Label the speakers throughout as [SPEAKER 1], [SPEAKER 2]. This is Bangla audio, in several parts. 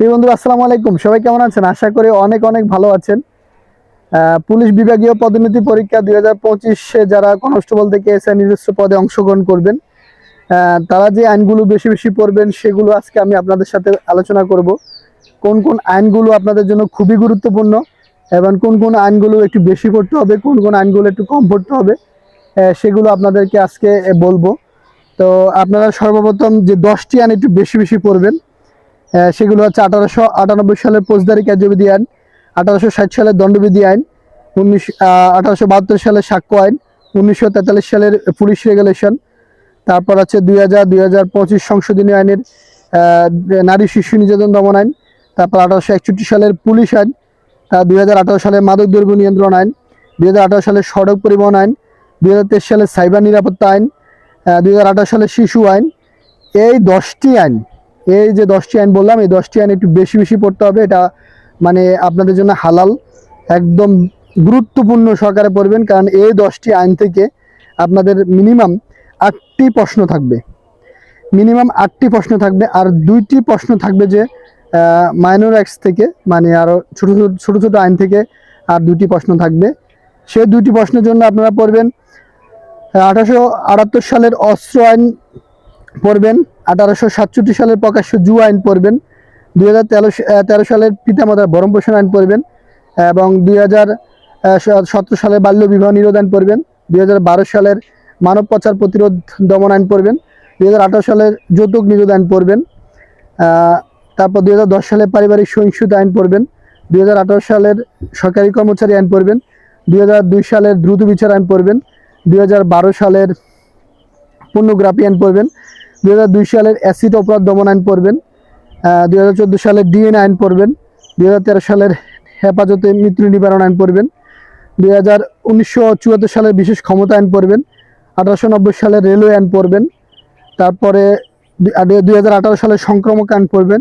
[SPEAKER 1] প্রিয় বন্ধু আসসালামু আলাইকুম। সবাই কেমন আছেন? আশা করি অনেক অনেক ভালো আছেন। পুলিশ বিভাগীয় পদোন্নতি পরীক্ষা দুই হাজার পঁচিশে যারা কনস্টেবল থেকে এসে নিজস্ব পদে অংশগ্রহণ করবেন তারা যে আইনগুলো বেশি বেশি পড়বেন সেগুলো আজকে আমি আপনাদের সাথে আলোচনা করব। কোন কোন আইনগুলো আপনাদের জন্য খুবই গুরুত্বপূর্ণ এবং কোন কোন আইনগুলো একটু বেশি পড়তে হবে, কোন কোন আইনগুলো একটু কম পড়তে হবে সেগুলো আপনাদেরকে আজকে বলব। তো আপনারা সর্বপ্রথম যে দশটি আইন একটু বেশি বেশি পড়বেন সেগুলো হচ্ছে আঠারোশো আটানব্বই সালের ফৌজদারি কার্যবিধি আইন, আঠারোশো ষাট সালের দণ্ডবিধি আইন, উনিশ আঠারোশো বাহাত্তর সালের সাক্ষ্য আইন, উনিশশো তেতাল্লিশ সালের পুলিশ রেগুলেশন, তারপর আছে দুই হাজার দুই হাজার পঁচিশ সংশোধনী আইনের নারী শিশু নির্যাতন দমন আইন, তারপর আঠারোশো একষট্টি সালের পুলিশ আইন, তার দুই হাজার আঠারো সালের মাদক দ্রব্য নিয়ন্ত্রণ আইন, দুই হাজার আঠারো সালের সড়ক পরিবহন আইন, দুই হাজার তেইশ সালের সাইবার নিরাপত্তা আইন দুই হাজার আঠারো সালের শিশু আইন, এই দশটি আইন এই যে দশটি আইন বললাম, এই দশটি আইন একটু বেশি বেশি পড়তে হবে। এটা মানে আপনাদের জন্য হালাল, একদম গুরুত্বপূর্ণ সহকারে পড়বেন, কারণ এই দশটি আইন থেকে আপনাদের মিনিমাম আটটি প্রশ্ন থাকবে। মিনিমাম আটটি প্রশ্ন থাকবে, আর দুইটি প্রশ্ন থাকবে যে মাইনর অ্যাক্টস থেকে মানে আরও ছোটো ছোটো ছোটো ছোটো আইন থেকে আর দুটি প্রশ্ন থাকবে। সেই দুটি প্রশ্নের জন্য আপনারা পড়বেন, আঠারোশো আটাত্তর সালের অস্ত্র আইন পড়বেন, আঠারোশো সাতষট্টি সালের প্রকাশ্য জু আইন পড়বেন, দুই হাজার তেরো সালের পিতামাতার ভরণ পোষণ আইন পড়বেন, এবং দুই হাজার সতেরো সালের বাল্য বিবাহ নিরোধ আইন পড়বেন, দুই হাজার বারো সালের মানব পাচার প্রতিরোধ দমন আইন পড়বেন, দুই হাজার আঠারো সালের যৌতুক নিরোধ আইন পড়বেন তারপর দুই হাজার দশ সালের পারিবারিক সহিংসতা আইন পড়বেন, দুই হাজার আঠারো সালের সরকারি কর্মচারী আইন পড়বেন, দুই হাজার দুই সালের দ্রুত বিচার আইন পড়বেন, দুই হাজার বারো সালের পূর্ণগ্রাফি আইন পড়বেন দুই হাজার দুই সালের অ্যাসিড অপরাধ দমন আইন পড়বেন দুই হাজার চোদ্দ সালের ডিএন আইন পড়বেন, দুই হাজার তেরো সালের হেফাজতে মৃত্যু নিবারণ আইন পড়বেন, দুই হাজার উনিশশো সালের বিশেষ ক্ষমতা আইন পড়বেন, আঠারোশো নব্বই সালের রেলওয়ে আইন পড়বেন, তারপরে দুই সালের সংক্রমক আইন পড়বেন,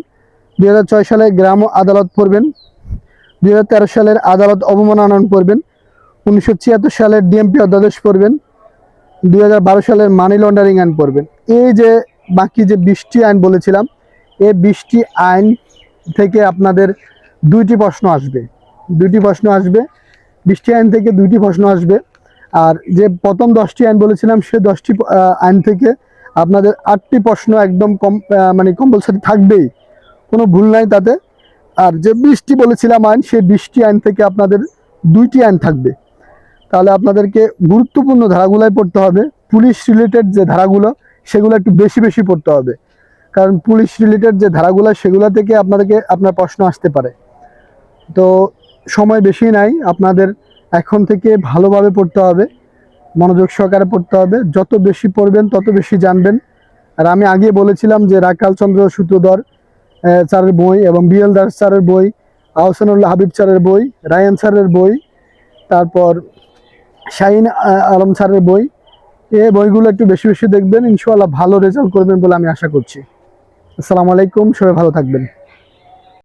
[SPEAKER 1] দুই হাজার ছয় সালে গ্রাম আদালত পড়বেন, দুই হাজার তেরো সালের আদালত অবমাননা আইন পড়বেন, উনিশশো ছিয়াত্তর সালের ডিএমপি অধ্যাদেশ পড়বেন, দুই হাজার বারো সালের মানি লন্ডারিং আইন পড়বেন। এই যে বাকি যে বিশটি আইন বলেছিলাম এই বিশটি আইন থেকে আপনাদের দুইটি প্রশ্ন আসবে। দুইটি প্রশ্ন আসবে। বিশটি আইন থেকে দুইটি প্রশ্ন আসবে। আর যে প্রথম দশটি আইন বলেছিলাম, সে দশটি আইন থেকে আপনাদের আটটি প্রশ্ন একদম কম মানে কম্পালসারি থাকবেই। কোনো ভুল নাই তাতে। আর যে বিশটি বলেছিলাম আইন সেই বিশটি আইন থেকে আপনাদের দুইটি আইন থাকবে। তাহলে আপনাদেরকে গুরুত্বপূর্ণ ধারাগুলোই পড়তে হবে। পুলিশ রিলেটেড যে ধারাগুলো সেগুলো একটু বেশি বেশি পড়তে হবে। কারণ পুলিশ রিলেটেড যে ধারাগুলো, সেগুলো থেকে আপনাদেরকে, আপনার প্রশ্ন আসতে পারে। তো সময় বেশি নাই, আপনাদের এখন থেকে ভালোভাবে পড়তে হবে, মনোযোগ সহকারে পড়তে হবে। যত বেশি পড়বেন, তত বেশি জানবেন। আর আমি আগে বলেছিলাম যে রাকালচন্দ্র সূত্রধর স্যারের বই এবং বিএল দাস স্যারের বই আহসানুল্লাহ হাবিব স্যারের বই, রায়ান স্যারের বই, তারপর শাহিন আলম স্যারের বই এই বইগুলো একটু বেশি বেশি দেখবেন ইনশাল্লাহ ভালো রেজাল্ট করবেন বলে আমি আশা করছি। আসসালামু আলাইকুম, সবাই ভালো থাকবেন।